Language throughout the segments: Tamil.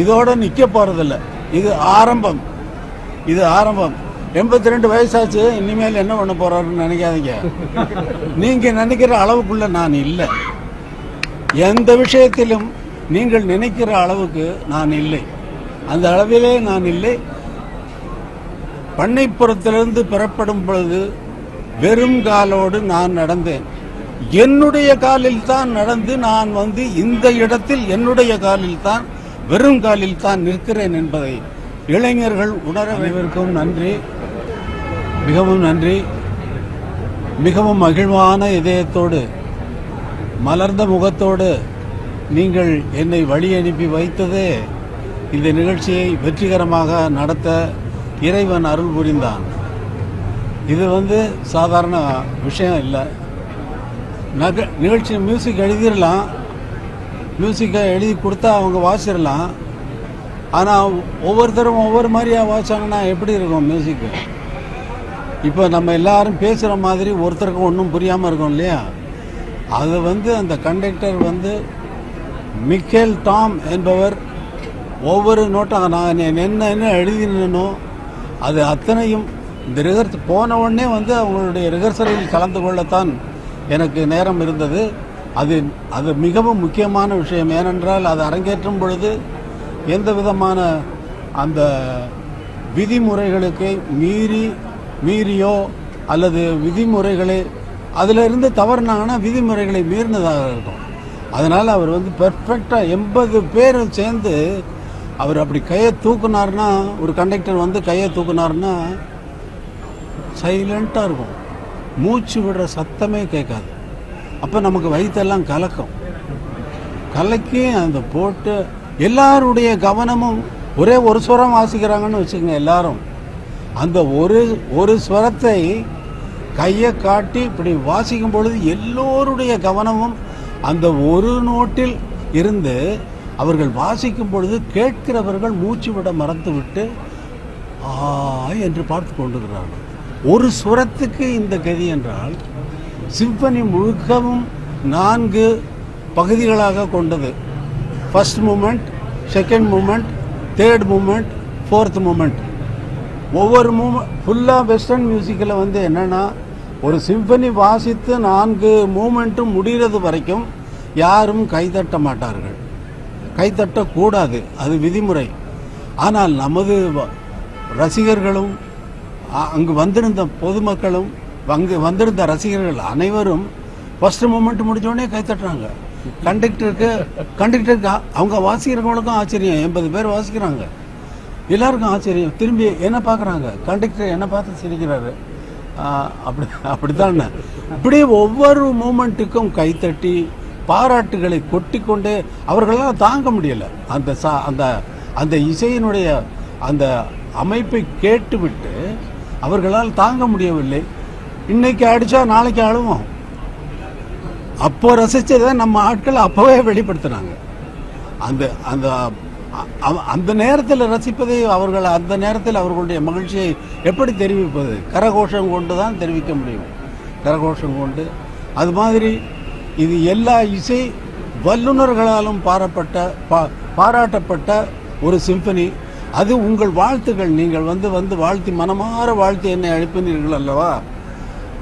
இதோட நிக்க போறதில்ல. இது ஆரம்பம். இது ஆரம்பம். எண்பத்தி ரெண்டு வயசாச்சு இனிமேல் என்ன பண்ண போறாருன்னு நினைக்காதீங்க. நீங்க நினைக்கிற அளவுக்குள்ள நான் இல்லை. எந்த விஷயத்திலும் நீங்கள் நினைக்கிற அளவுக்கு நான் இல்லை. அந்த அளவிலே நான் இல்லை. பண்ணைப்புறத்திலிருந்து பெறப்படும் பொழுது வெறும் காலோடு நான் நடந்தேன். என்னுடைய காலில் தான் நடந்து நான் வந்து இந்த இடத்தில் என்னுடைய காலில் தான் வெறும் காலில் தான் நிற்கிறேன் என்பதை இளைஞர்கள் உணர அனைவருக்கும் நன்றி. மிகவும் நன்றி. மிகவும் மகிழ்வான இதயத்தோடு மலர்ந்த முகத்தோடு நீங்கள் என்னை வழி அனுப்பி வைத்ததே இந்த நிகழ்ச்சியை வெற்றிகரமாக நடத்த இறைவன் அருள் புரிந்தான். இது வந்து சாதாரண விஷயம் இல்லை. நக நிகழ்ச்சி மியூசிக் எழுதிடலாம். மியூசிக்கை எழுதி கொடுத்தா அவங்க வாசிடலாம் ஆனால் ஒவ்வொருத்தரும் ஒவ்வொரு மாதிரியாக வாசிச்சாங்கன்னா எப்படி இருக்கும் மியூசிக்கு இப்போ நம்ம எல்லாரும் பேசுகிற மாதிரி ஒருத்தருக்கும் ஒன்றும் புரியாமல் இருக்கும் இல்லையா? அது வந்து அந்த கண்டக்டர் வந்து மிக்கேல் டாம் என்பவர் ஒவ்வொரு நோட்டாக நான் என்ன என்ன எழுதினோ அது அத்தனையும் இந்த ரிஹர்ஸ் போன உடனே வந்து அவங்களுடைய ரிஹர்சலில் கலந்து கொள்ளத்தான் எனக்கு நேரம் இருந்தது. அது அது மிகவும் முக்கியமான விஷயம். ஏனென்றால் அது அரங்கேற்றும் பொழுது எந்த விதமான அந்த விதிமுறைகளுக்கு மீறி மீறியோ அல்லது விதிமுறைகளை அதிலிருந்து தவறுனாங்கன்னா விதிமுறைகளை மீறினதாக இருக்கும். அதனால் அவர் வந்து பெர்ஃபெக்டாக எண்பது பேர் சேர்ந்து அவர் அப்படி கையை தூக்குனார்னா ஒரு கண்டக்டர் வந்து கையை தூக்குனாருன்னா சைலண்ட்டாக இருக்கும். மூச்சு விடுற சத்தமே கேட்காது. அப்போ நமக்கு வயிற்றெல்லாம் கலக்கும். கலக்கி அந்த போட்டு எல்லாருடைய கவனமும் ஒரே ஒரு ஸ்வரம் வாசிக்கிறாங்கன்னு வச்சுக்கோங்க எல்லாரும். அந்த ஒரு ஒரு ஸ்வரத்தை கையை காட்டி இப்படி வாசிக்கும் பொழுது எல்லோருடைய கவனமும் அந்த ஒரு நோட்டில் இருந்து அவர்கள் வாசிக்கும் பொழுது கேட்கிறவர்கள் மூச்சு விட மறந்துவிட்டு ஆ என்று பார்த்து கொண்டுகிறார்கள் ஒரு சுரத்துக்கு இந்த கதி என்றால் சிம்பனி முழுக்கவும் நான்கு பகுதிகளாக கொண்டது. First moment second moment third moment fourth moment ஒவ்வொரு மூமெண்ட் ஃபுல்லாக வெஸ்டர்ன் மியூசிக்கில் வந்து என்னென்னா ஒரு சிம்பனி வாசித்து நான்கு மூமெண்ட்டும் முடிகிறது வரைக்கும் யாரும் கைதட்ட மாட்டார்கள். கைதட்டக்கூடாது அது விதிமுறை. ஆனால் நமது ரசிகர்களும் அங்கு வந்திருந்த பொதுமக்களும் வந்து வந்திருந்த ரசிகர்கள் அனைவரும் ஃபர்ஸ்ட் மூமெண்ட் முடிஞ்சோடனே கைத்தட்டுறாங்க கண்டக்டருக்கு கண்டக்டருக்கு அவங்க வாசிக்கிறவங்களுக்கும் ஆச்சரியம். எண்பது பேர் வாசிக்கிறாங்க. எல்லாருக்கும் ஆச்சரியம். திரும்பி என்ன பார்க்குறாங்க கண்டக்டர் என்ன பார்த்து சிரிக்கிறாரு? அப்படி அப்படித்தான். இப்படியே ஒவ்வொரு மூமெண்ட்டுக்கும் கைத்தட்டி பாராட்டுகளை கொட்டிக்கொண்டே அவர்களால் தாங்க முடியலை. அந்த சா அந்த அந்த இசையினுடைய அந்த அமைப்பை கேட்டுவிட்டு அவர்களால் தாங்க முடியவில்லை. இன்னைக்கு அடிச்சா நாளைக்கு அழுவோம். அப்போ ரசிச்சதை நம்ம ஆட்கள் அப்போவே வெளிப்படுத்துனாங்க அந்த அந்த அந்த நேரத்தில் ரசிப்பதை அவர்கள் அந்த நேரத்தில் அவர்களுடைய மகிழ்ச்சியை எப்படி தெரிவிப்பது? கரகோஷம் கொண்டு தான் தெரிவிக்க முடியும். கரகோஷம் கொண்டு. அது மாதிரி இது எல்லா இசை வல்லுநர்களாலும் பாரப்பட்ட பா பாராட்டப்பட்ட ஒரு சிம்பனி. அது உங்கள் வாழ்த்துக்கள் நீங்கள் வந்து வந்து வாழ்த்தி மனமாற வாழ்த்தி என்னை அழைப்பினீர்கள் அல்லவா?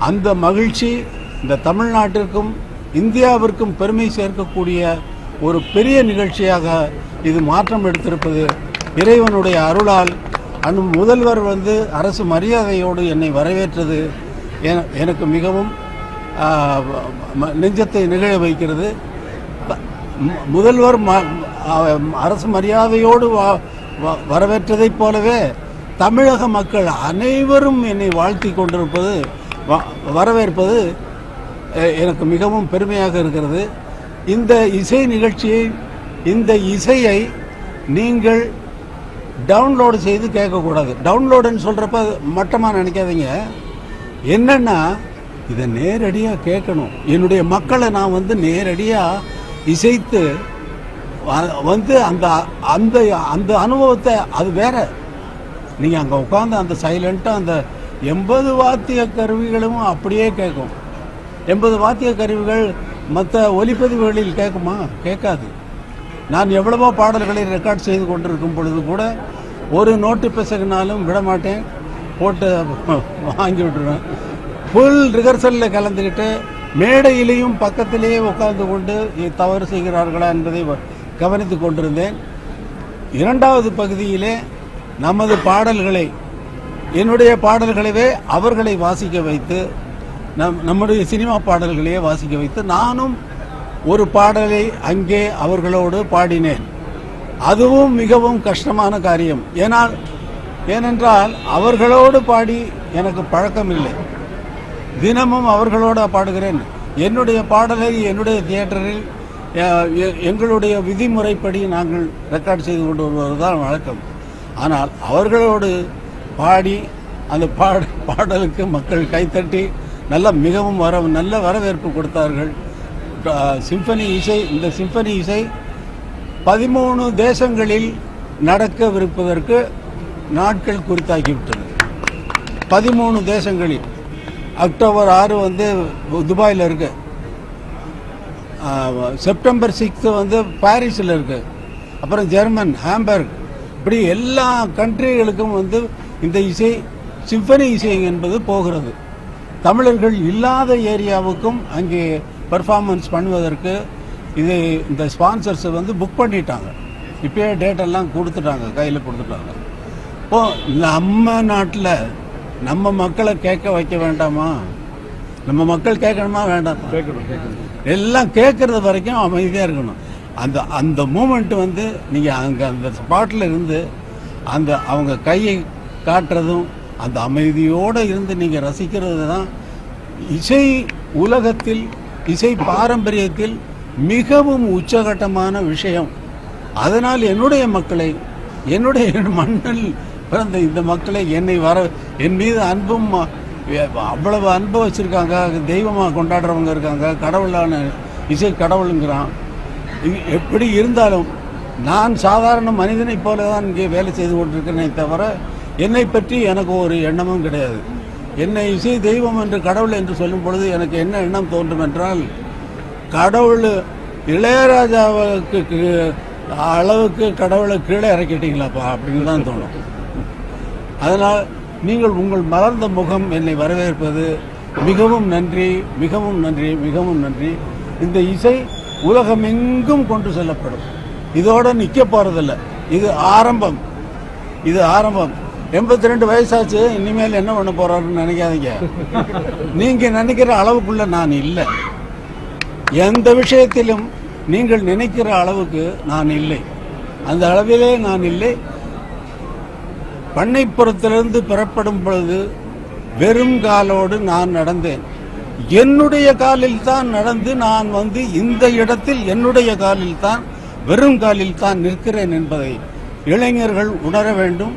அந்த மகிழ்ச்சி இந்த தமிழ்நாட்டிற்கும் இந்தியாவிற்கும் பெருமை சேர்க்கக்கூடிய ஒரு பெரிய நிகழ்ச்சியாக இது மாற்றம் எடுத்திருப்பது. இறைவனுடைய அருளால் அனு முதல்வர் வந்து அரசு மரியாதையோடு என்னை வரவேற்றது. என- எனக்கு மிகவும் நெஞ்சத்தை நிகழ வைக்கிறது. முதல்வர் ம- அரசு மரியாதையோடு வ- வரவேற்றதைப் போலவே தமிழக மக்கள் அனைவரும் என்னை வாழ்த்தி கொண்டிருப்பது வரவேற்பது எனக்கு மிகவும் பெருமையாக இருக்கிறது. இந்த இசை நிகழ்ச்சியை இந்த இசையை நீங்கள் டவுன்லோடு செய்து கேட்கக்கூடாது. டவுன்லோடுன்னு சொல்கிறப்ப மட்டமாக நினைக்காதீங்க. என்னென்னா இதை நேரடியாக கேட்கணும். என்னுடைய மக்களை நான் வந்து நேரடியாக இசைத்து வந்து அந்த அந்த அந்த அனுபவத்தை அது வேற. நீங்கள் அங்கே உட்காந்து அந்த சைலண்ட்டாக அந்த எண்பது வாத்திய கருவிகளும் அப்படியே கேட்கும். எண்பது வாத்திய கருவிகள் மற்ற ஒலிப்பதிவுகளில் கேட்குமா? கேட்காது. நான் எவ்வளவோ பாடல்களை ரெக்கார்ட் செய்து கொண்டிருக்கும் பொழுது கூட ஒரு நோட்டு பிசகுனாலும் விடமாட்டேன் போட்டு வாங்கி விட்டுருவேன். ஃபுல் ரிஹர்சலில் கலந்துக்கிட்டு மேடையிலேயும் பக்கத்திலேயே உட்கார்ந்து கொண்டு தவறு செய்கிறார்களா என்பதை வ- கொண்டிருந்தேன். இரண்டாவது பகுதியிலே நமது பாடல்களை என்னுடைய பாடல்களவே அவர்களை வாசிக்க வைத்து நம் நம்முடைய சினிமா பாடல்களையே வாசிக்க வைத்து நானும் ஒரு பாடலை அங்கே அவர்களோடு பாடினேன். அதுவும் மிகவும் கஷ்டமான காரியம். ஏனால் ஏனென்றால் அவர்களோடு பாடி எனக்கு பழக்கம் இல்லை தினமும் அவர்களோட பாடுகிறேன். என்னுடைய பாடலை என்னுடைய தியேட்டரில் எ- எங்களுடைய விதிமுறைப்படி நாங்கள் ரெக்கார்ட் செய்து கொண்டு வருவது தான் வழக்கம். ஆனால் அவர்களோடு பாடி அந்த பாட பாடலுக்கு மக்கள் கைத்தட்டி நல்ல மிகவும் வர நல்ல வரவேற்பு கொடுத்தார்கள். சிம்பனி இசை இந்த சிம்பனி இசை பதிமூணு தேசங்களில் நடக்கவிருப்பதற்கு நாட்கள் குறித்தாக்கிவிட்டது பதிமூணு தேசங்களில். அக்டோபர் ஆறு வந்து துபாயில் இருக்கு. செப்டம்பர் சிக்ஸ்த்து வந்து பாரிஸில் இருக்கு. அப்புறம் ஜெர்மன் ஹாம்பர்க். இப்படி எல்லா கண்ட்ரிகளுக்கும் வந்து இந்த இசை சிம்பனி இசை என்பது போகிறது. தமிழர்கள் இல்லாத ஏரியாவுக்கும் அங்கே பெர்ஃபார்மன்ஸ் பண்ணுவதற்கு இது இந்த ஸ்பான்சர்ஸ் வந்து புக் பண்ணிட்டாங்க. இப்பயே டேட் எல்லாம் கொடுத்துட்டாங்க கையில் கொடுத்துட்டாங்க. இப்போ நம்ம நாட்டில் நம்ம மக்களை கேட்க வைக்க வேண்டாமா? நம்ம மக்கள் கேட்கணுமா? வேண்டாமா? எல்லாம் கேட்கறது வரைக்கும் அமைதியாக இருக்கணும். அந்த அந்த மூமெண்ட் வந்து நீங்கள் அங்கே அந்த ஸ்பாட்டில் இருந்து அந்த அவங்க கையை காட்டுறதும் அந்த அமைதியோடு இருந்து நீங்கள் ரசிக்கிறது தான் இசை உலகத்தில் இசை பாரம்பரியத்தில் மிகவும் உச்சகட்டமான விஷயம். அதனால் என்னுடைய மக்களை என்னுடைய மண்ணில் பிறந்த இந்த மக்களை என்னை வர என் மீது அன்பும் அவ்வளவு அன்பு வச்சுருக்காங்க தெய்வமாக கொண்டாடுறவங்க இருக்காங்க கடவுளான இசை கடவுளுங்கிறான். எப்படி இருந்தாலும் நான் சாதாரண மனிதனைப் போல தான் இங்கே வேலை செய்து கொண்டிருக்கிறேனே தவிர என்னை பற்றி எனக்கு ஒரு எண்ணமும் கிடையாது. என்னை இசை தெய்வம் என்று கடவுள் என்று சொல்லும் பொழுது எனக்கு என்ன எண்ணம் தோன்றும் என்றால் கடவுள் இளையராஜாவுக்கு கீ- அளவுக்கு கடவுளை கீழே இறக்கிட்டீங்களாப்பா அப்படின்னு தான் தோணும். அதனால் நீங்கள் உங்கள் மலர்ந்த முகம் என்னை வரவேற்பது மிகவும் நன்றி மிகவும் நன்றி மிகவும் நன்றி. இந்த இசை உலகமெங்கும் கொண்டு செல்லப்படும். இதோட நிற்க போறதில்ல. இது ஆரம்பம். இது ஆரம்பம். எண்பத்தி ரெண்டு வயசாச்சு இனிமேல் என்ன பண்ண போறாருன்னு நினைக்காதீங்க. நீங்க நினைக்கிற அளவுக்குள்ள நான் இல்லை. எந்த விஷயத்திலும் நீங்கள் நினைக்கிற அளவுக்கு நான் இல்லை. அந்த அளவிலே நான் இல்லை. பண்ணைப்புறத்திலிருந்து பெறப்படும் பொழுது வெறும் காலோடு நான் நடந்தேன். என்னுடைய காலில் தான் நடந்து நான் வந்து இந்த இடத்தில் என்னுடைய காலில் தான் வெறும் காலில் தான் நிற்கிறேன் என்பதை இளைஞர்கள் உணர வேண்டும்.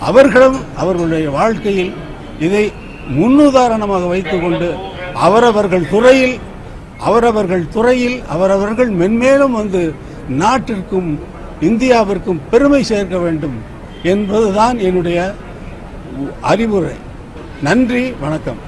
அவர்களும் அவர்களுடைய வாழ்க்கையில் இதை முன்னுதாரணமாக வைத்துக்கொண்டு அவரவர்கள் துறையில் அவரவர்கள் துறையில் அவரவர்கள் மென்மேலும் வந்து நாட்டிற்கும் இந்தியாவிற்கும் பெருமை சேர்க்க வேண்டும் என்பதுதான் என்னுடைய அறிவுரை. நன்றி வணக்கம்.